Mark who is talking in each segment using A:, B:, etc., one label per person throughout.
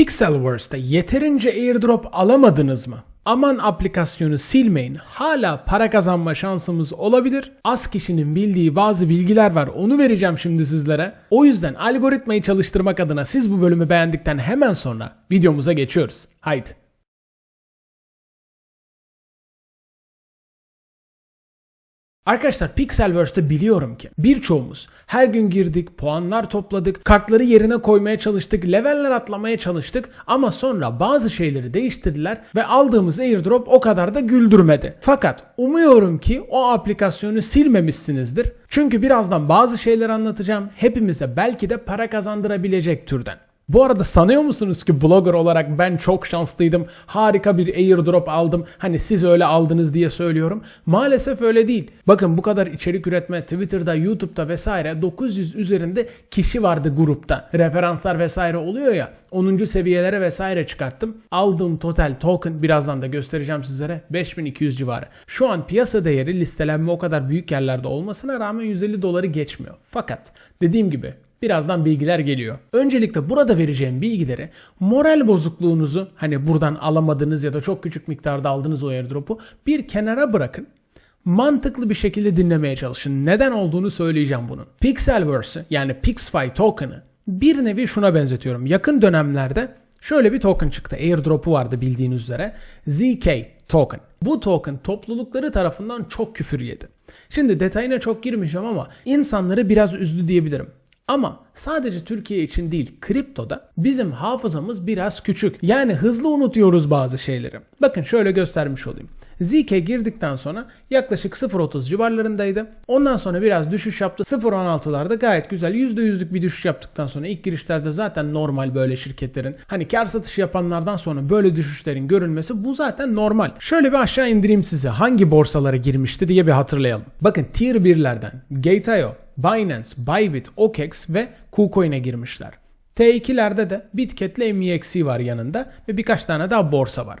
A: Pixelverse'de yeterince airdrop alamadınız mı? Aman aplikasyonu silmeyin. Hala para kazanma şansımız olabilir. Az kişinin bildiği bazı bilgiler var. Onu vereceğim şimdi sizlere. O yüzden algoritmayı çalıştırmak adına siz bu bölümü beğendikten hemen sonra videomuza geçiyoruz. Haydi. Arkadaşlar Pixelverse'de biliyorum ki birçoğumuz her gün girdik, puanlar topladık, kartları yerine koymaya çalıştık, leveller atlamaya çalıştık ama sonra bazı şeyleri değiştirdiler ve aldığımız airdrop o kadar da güldürmedi. Fakat umuyorum ki o aplikasyonu silmemişsinizdir. Çünkü birazdan bazı şeyler anlatacağım. Hepimize belki de para kazandırabilecek türden. Bu arada sanıyor musunuz ki blogger olarak ben çok şanslıydım. Harika bir airdrop aldım. Hani siz öyle aldınız diye söylüyorum. Maalesef öyle değil. Bakın bu kadar içerik üretme Twitter'da, YouTube'da vesaire 900 üzerinde kişi vardı grupta. Referanslar vesaire oluyor ya. 10. seviyelere vesaire çıkarttım. Aldığım total token birazdan da göstereceğim sizlere 5200 civarı. Şu an piyasa değeri listelenme o kadar büyük yerlerde olmasına rağmen 150 doları geçmiyor. Fakat dediğim gibi Birazdan bilgiler geliyor. Öncelikle burada vereceğim bilgileri moral bozukluğunuzu hani buradan alamadığınız ya da çok küçük miktarda aldığınız o airdrop'u bir kenara bırakın. Mantıklı bir şekilde dinlemeye çalışın. Neden olduğunu söyleyeceğim bunun. Pixelverse'ü yani PixFi token'ı bir nevi şuna benzetiyorum. Yakın dönemlerde şöyle bir token çıktı. Airdrop'u vardı bildiğiniz üzere. ZK token. Bu token toplulukları tarafından çok küfür yedi. Şimdi detayına çok girmeyeceğim ama insanları biraz üzdü diyebilirim. Ama sadece Türkiye için değil kriptoda bizim hafızamız biraz küçük. Yani hızlı unutuyoruz bazı şeyleri. Bakın şöyle göstermiş olayım. ZK girdikten sonra yaklaşık 0.30 civarlarındaydı. Ondan sonra biraz düşüş yaptı. 0.16'larda gayet güzel %100'lük bir düşüş yaptıktan sonra ilk girişlerde zaten normal böyle şirketlerin hani kar satışı yapanlardan sonra böyle düşüşlerin görülmesi bu zaten normal. Şöyle bir aşağı indireyim size hangi borsalara girmişti diye bir hatırlayalım. Bakın tier 1'lerden Gate.io, Binance, Bybit, OKEx ve KuCoin'e girmişler. T2'lerde de Bitget ile MEXC var yanında ve birkaç tane daha borsa var.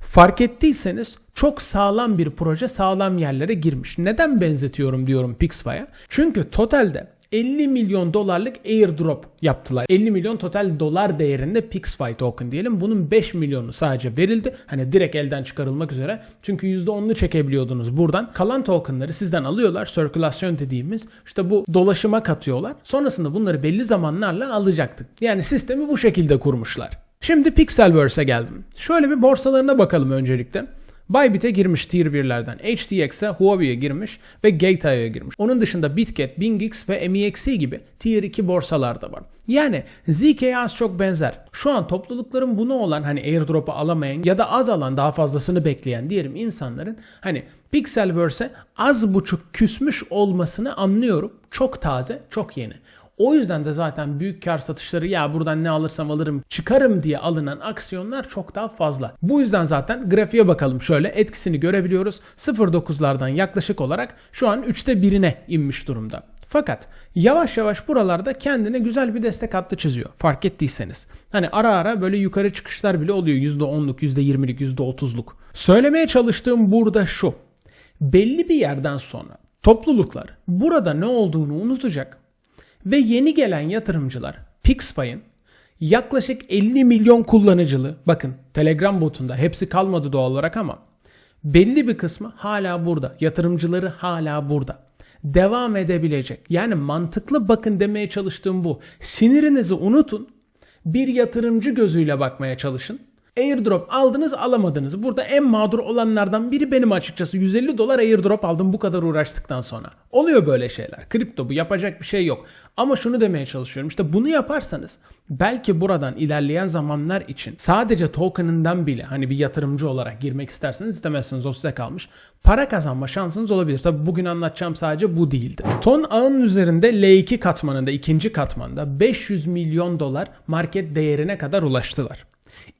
A: Fark ettiyseniz çok sağlam bir proje sağlam yerlere girmiş. Neden benzetiyorum diyorum Pixfy'a? Çünkü totalde 50 milyon dolarlık airdrop yaptılar. 50 milyon total dolar değerinde PixFi token diyelim. Bunun 5 milyonu sadece verildi. Hani direkt elden çıkarılmak üzere. Çünkü %10'unu çekebiliyordunuz buradan. Kalan tokenları sizden alıyorlar. Sirkülasyon dediğimiz işte bu dolaşıma katıyorlar. Sonrasında bunları belli zamanlarla alacaktık. Yani sistemi bu şekilde kurmuşlar. Şimdi Pixelverse'e geldim. Şöyle bir borsalarına bakalım öncelikle. Bybit'e girmiş tier 1'lerden. HTX'e Huobi'ye girmiş ve Gate.io'ya girmiş. Onun dışında Bitget, BingX ve MEXC gibi tier 2 borsalar da var. Yani ZK'ye az çok benzer. Şu an toplulukların bunu olan hani airdrop'u alamayan ya da az alan daha fazlasını bekleyen diyelim insanların hani Pixelverse'e az buçuk küsmüş olmasını anlıyorum. Çok taze, çok yeni. O yüzden de zaten büyük kar satışları ya buradan ne alırsam alırım çıkarım diye alınan aksiyonlar çok daha fazla. Bu yüzden zaten grafiğe bakalım şöyle etkisini görebiliyoruz. 0.9'lardan yaklaşık olarak şu an 3'te 1'ine inmiş durumda. Fakat yavaş yavaş buralarda kendine güzel bir destek hattı çiziyor. Fark ettiyseniz. Hani ara ara böyle yukarı çıkışlar bile oluyor. %10'luk, %20'lik, %30'luk. Söylemeye çalıştığım burada şu. Belli bir yerden sonra topluluklar burada ne olduğunu unutacak ve yeni gelen yatırımcılar Pixfy'ın yaklaşık 50 milyon kullanıcılı bakın Telegram botunda hepsi kalmadı doğal olarak ama belli bir kısmı hala burada. Yatırımcıları hala burada. Devam edebilecek. Yani mantıklı bakın demeye çalıştığım bu. Sinirinizi unutun. Bir yatırımcı gözüyle bakmaya çalışın Airdrop aldınız alamadınız. Burada en mağdur olanlardan biri benim açıkçası. 150 dolar airdrop aldım bu kadar uğraştıktan sonra. Oluyor böyle şeyler. Kripto bu yapacak bir şey yok. Ama şunu demeye çalışıyorum. İşte bunu yaparsanız belki buradan ilerleyen zamanlar için sadece token'ından bile hani bir yatırımcı olarak girmek isterseniz istemezsiniz o size kalmış. Para kazanma şansınız olabilir. Tabi bugün anlatacağım sadece bu değildi. Ton ağın üzerinde L2 katmanında ikinci katmanda 500 milyon dolar market değerine kadar ulaştılar.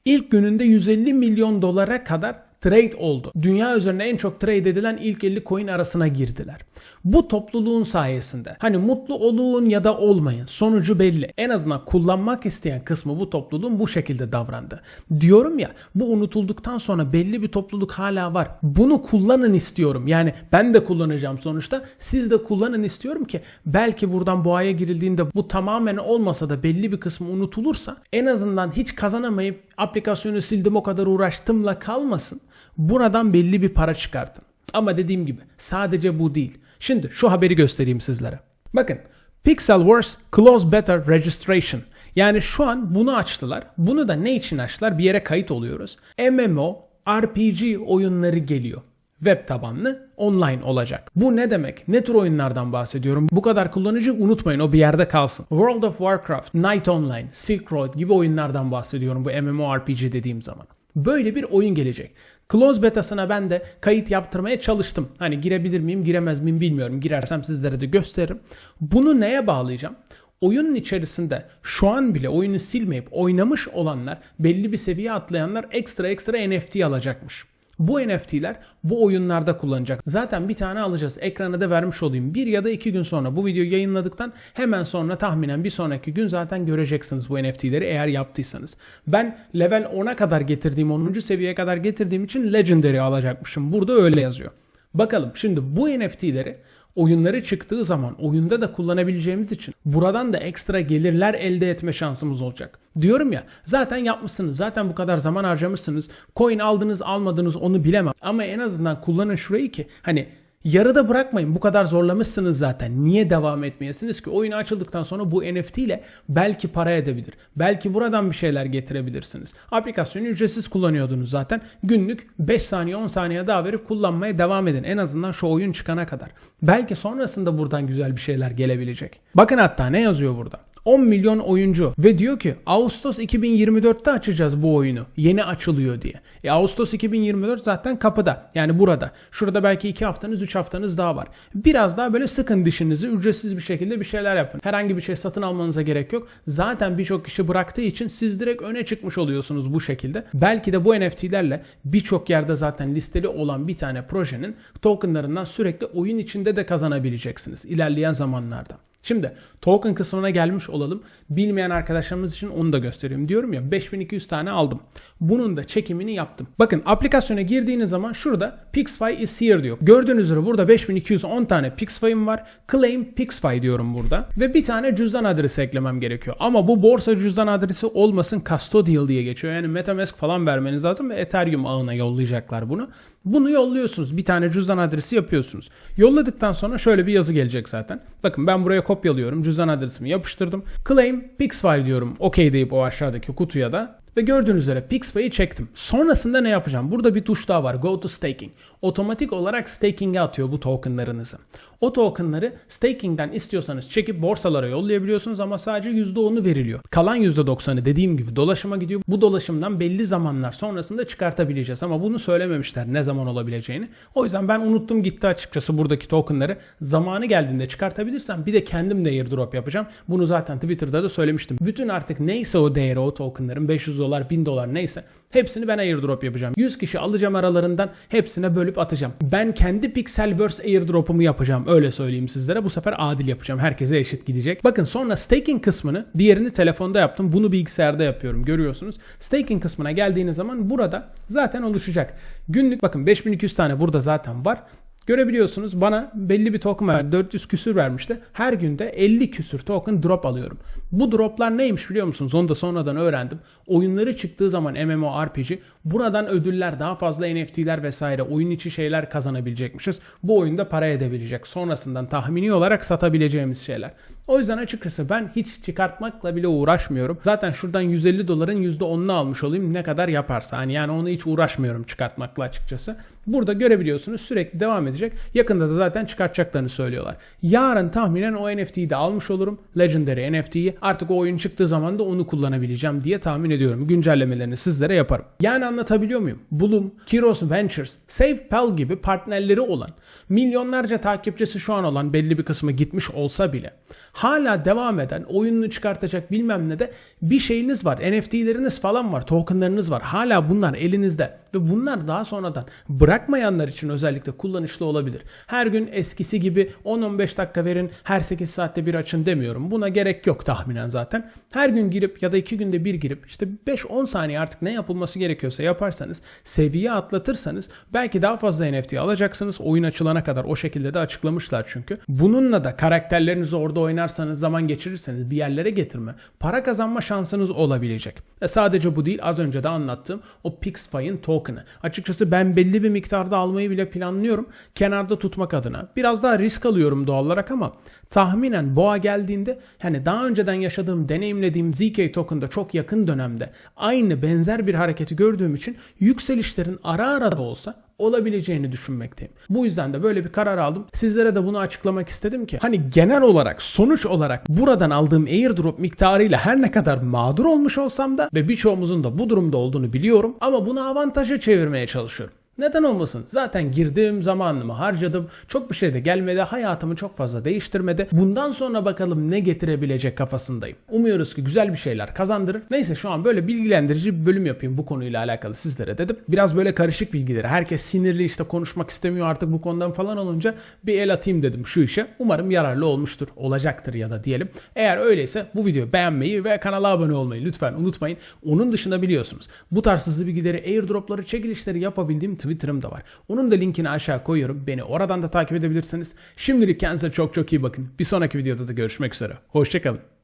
A: İlk gününde 150 milyon dolara kadar trade oldu. Dünya üzerinde en çok trade edilen ilk 50 coin arasına girdiler. Bu topluluğun sayesinde hani mutlu olun ya da olmayın sonucu belli. En azından kullanmak isteyen kısmı bu topluluğun bu şekilde davrandı. Diyorum ya bu unutulduktan sonra belli bir topluluk hala var. Bunu kullanın istiyorum. Yani ben de kullanacağım sonuçta. Siz de kullanın istiyorum ki belki buradan boğaya girildiğinde bu tamamen olmasa da belli bir kısmı unutulursa en azından hiç kazanamayıp aplikasyonu sildim o kadar uğraştımla kalmasın. Buradan belli bir para çıkartın. Ama dediğim gibi sadece bu değil. Şimdi şu haberi göstereyim sizlere. Bakın Pixelverse Close Beta Registration. Yani şu an bunu açtılar. Bunu da ne için açtılar? Bir yere kayıt oluyoruz. MMO, RPG oyunları geliyor. Web tabanlı online olacak. Bu ne demek? Ne tür oyunlardan bahsediyorum? Bu kadar kullanıcı unutmayın o bir yerde kalsın. World of Warcraft, Night Online, Silk Road gibi oyunlardan bahsediyorum bu MMORPG dediğim zaman. Böyle bir oyun gelecek. Close betasına ben de kayıt yaptırmaya çalıştım. Hani girebilir miyim giremez miyim bilmiyorum. Girersem sizlere de gösteririm. Bunu neye bağlayacağım? Oyunun içerisinde şu an bile oyunu silmeyip oynamış olanlar belli bir seviye atlayanlar ekstra ekstra NFT alacakmış. Bu NFT'ler bu oyunlarda kullanacak. Zaten bir tane alacağız. Ekrana da vermiş olayım. Bir ya da iki gün sonra bu videoyu yayınladıktan hemen sonra tahminen bir sonraki gün zaten göreceksiniz bu NFT'leri eğer yaptıysanız. Ben level 10'a kadar getirdiğim 10. seviyeye kadar getirdiğim için Legendary alacakmışım. Burada öyle yazıyor. Bakalım şimdi bu NFT'leri oyunları çıktığı zaman oyunda da kullanabileceğimiz için buradan da ekstra gelirler elde etme şansımız olacak. Diyorum ya zaten yapmışsınız zaten bu kadar zaman harcamışsınız coin aldınız almadınız onu bilemem ama en azından kullanın şurayı ki hani Yarıda bırakmayın. Bu kadar zorlamışsınız zaten. Niye devam etmeyesiniz ki? Oyun açıldıktan sonra bu NFT ile belki para edebilir. Belki buradan bir şeyler getirebilirsiniz. Aplikasyonu ücretsiz kullanıyordunuz zaten. Günlük 5 saniye 10 saniye daha verip kullanmaya devam edin. En azından şu oyun çıkana kadar. Belki sonrasında buradan güzel bir şeyler gelebilecek. Bakın hatta ne yazıyor burada? 10 milyon oyuncu ve diyor ki Ağustos 2024'te açacağız bu oyunu. Yeni açılıyor diye. E Ağustos 2024 zaten kapıda. Yani burada. Şurada belki 2 haftanız 3 haftanız daha var. Biraz daha böyle sıkın dişinizi ücretsiz bir şekilde bir şeyler yapın. Herhangi bir şey satın almanıza gerek yok. Zaten birçok kişi bıraktığı için siz direkt öne çıkmış oluyorsunuz bu şekilde. Belki de bu NFT'lerle birçok yerde zaten listeli olan bir tane projenin tokenlarından sürekli oyun içinde de kazanabileceksiniz ilerleyen zamanlarda. Şimdi token kısmına gelmiş olalım. Bilmeyen arkadaşlarımız için onu da göstereyim. Diyorum ya 5200 tane aldım. Bunun da çekimini yaptım. Bakın aplikasyona girdiğiniz zaman şurada Pixify is here diyor. Gördüğünüz üzere burada 5210 tane Pixify'ım var. Claim Pixify diyorum burada. Ve bir tane cüzdan adresi eklemem gerekiyor. Ama bu borsa cüzdan adresi olmasın custodial diye geçiyor. Yani Metamask falan vermeniz lazım ve Ethereum ağına yollayacaklar bunu. Bunu yolluyorsunuz. Bir tane cüzdan adresi yapıyorsunuz. Yolladıktan sonra şöyle bir yazı gelecek zaten. Bakın ben buraya kopyalıyorum. Cüzdan adresimi yapıştırdım. Claim Pixfile diyorum. OK deyip o aşağıdaki kutuya da ve gördüğünüz üzere Pixpay'i çektim. Sonrasında ne yapacağım? Burada bir tuş daha var. Go to staking. Otomatik olarak staking'e atıyor bu tokenlarınızı. O tokenları staking'den istiyorsanız çekip borsalara yollayabiliyorsunuz ama sadece %10'u veriliyor. Kalan %90'ı dediğim gibi dolaşıma gidiyor. Bu dolaşımdan belli zamanlar sonrasında çıkartabileceğiz ama bunu söylememişler ne zaman olabileceğini. O yüzden ben unuttum gitti açıkçası buradaki tokenları. Zamanı geldiğinde çıkartabilirsem bir de kendim de airdrop yapacağım. Bunu zaten Twitter'da da söylemiştim. Bütün artık neyse o değeri o tokenların 500 dolar 1000 dolar neyse hepsini ben airdrop yapacağım. 100 kişi alacağım aralarından hepsine bölüp atacağım. Ben kendi Pixelverse airdrop'umu yapacağım öyle söyleyeyim sizlere. Bu sefer adil yapacağım. Herkese eşit gidecek. Bakın sonra staking kısmını diğerini telefonda yaptım. Bunu bilgisayarda yapıyorum görüyorsunuz. Staking kısmına geldiğiniz zaman burada zaten oluşacak. Günlük bakın 5200 tane burada zaten var. Görebiliyorsunuz bana belli bir token ver 400 küsür vermişti. Her günde 50 küsür token drop alıyorum. Bu droplar neymiş biliyor musunuz? Onu da sonradan öğrendim. Oyunları çıktığı zaman MMORPG buradan ödüller daha fazla NFT'ler vesaire oyun içi şeyler kazanabilecekmişiz. Bu oyunda para edebilecek. Sonrasından tahmini olarak satabileceğimiz şeyler. O yüzden açıkçası ben hiç çıkartmakla bile uğraşmıyorum. Zaten şuradan 150 doların %10'unu almış olayım ne kadar yaparsa. Hani yani onu hiç uğraşmıyorum çıkartmakla açıkçası. Burada görebiliyorsunuz sürekli devam edecek. Yakında da zaten çıkartacaklarını söylüyorlar. Yarın tahminen o NFT'yi de almış olurum. Legendary NFT'yi. Artık o oyun çıktığı zaman da onu kullanabileceğim diye tahmin ediyorum. Güncellemelerini sizlere yaparım. Yani anlatabiliyor muyum? Bloom, Kiros Ventures, SafePal gibi partnerleri olan, milyonlarca takipçisi şu an olan belli bir kısmı gitmiş olsa bile hala devam eden oyununu çıkartacak bilmem ne de bir şeyiniz var. NFT'leriniz falan var. Tokenlarınız var. Hala bunlar elinizde. Ve bunlar daha sonradan bırakmayanlar için özellikle kullanışlı olabilir. Her gün eskisi gibi 10-15 dakika verin her 8 saatte bir açın demiyorum. Buna gerek yok tahminen zaten. Her gün girip ya da 2 günde bir girip işte 5-10 saniye artık ne yapılması gerekiyorsa yaparsanız seviye atlatırsanız belki daha fazla NFT alacaksınız. Oyun açılana kadar o şekilde de açıklamışlar çünkü. Bununla da karakterlerinizi orada oynarsanız zaman geçirirseniz bir yerlere getirme, para kazanma şansınız olabilecek. E sadece bu değil az önce de anlattığım o PixFi'nin token'ı. Açıkçası ben belli bir miktarda almayı bile planlıyorum. Kenarda tutmak adına. Biraz daha risk alıyorum doğal olarak ama tahminen boğa geldiğinde hani daha önceden yaşadığım, deneyimlediğim ZK token'da çok yakın dönemde aynı benzer bir hareketi gördüğüm için yükselişlerin ara ara da olsa olabileceğini düşünmekteyim. Bu yüzden de böyle bir karar aldım. Sizlere de bunu açıklamak istedim ki hani genel olarak sonuç olarak buradan aldığım airdrop miktarıyla her ne kadar mağdur olmuş olsam da ve birçoğumuzun da bu durumda olduğunu biliyorum ama bunu avantaja çevirmeye çalışıyorum. Neden olmasın? Zaten girdiğim zamanımı harcadım. Çok bir şey de gelmedi. Hayatımı çok fazla değiştirmedi. Bundan sonra bakalım ne getirebilecek kafasındayım. Umuyoruz ki güzel bir şeyler kazandırır. Neyse şu an böyle bilgilendirici bir bölüm yapayım bu konuyla alakalı sizlere dedim. Biraz böyle karışık bilgileri. Herkes sinirli işte konuşmak istemiyor artık bu konudan falan olunca bir el atayım dedim şu işe. Umarım yararlı olmuştur. Olacaktır ya da diyelim. Eğer öyleyse bu videoyu beğenmeyi ve kanala abone olmayı lütfen unutmayın. Onun dışında biliyorsunuz. Bu tarz hızlı bilgileri, airdropları, çekilişleri yapabildiğim Twitter'ım da var. Onun da linkini aşağı koyuyorum. Beni oradan da takip edebilirsiniz. Şimdilik kendinize çok çok iyi bakın. Bir sonraki videoda da görüşmek üzere. Hoşçakalın.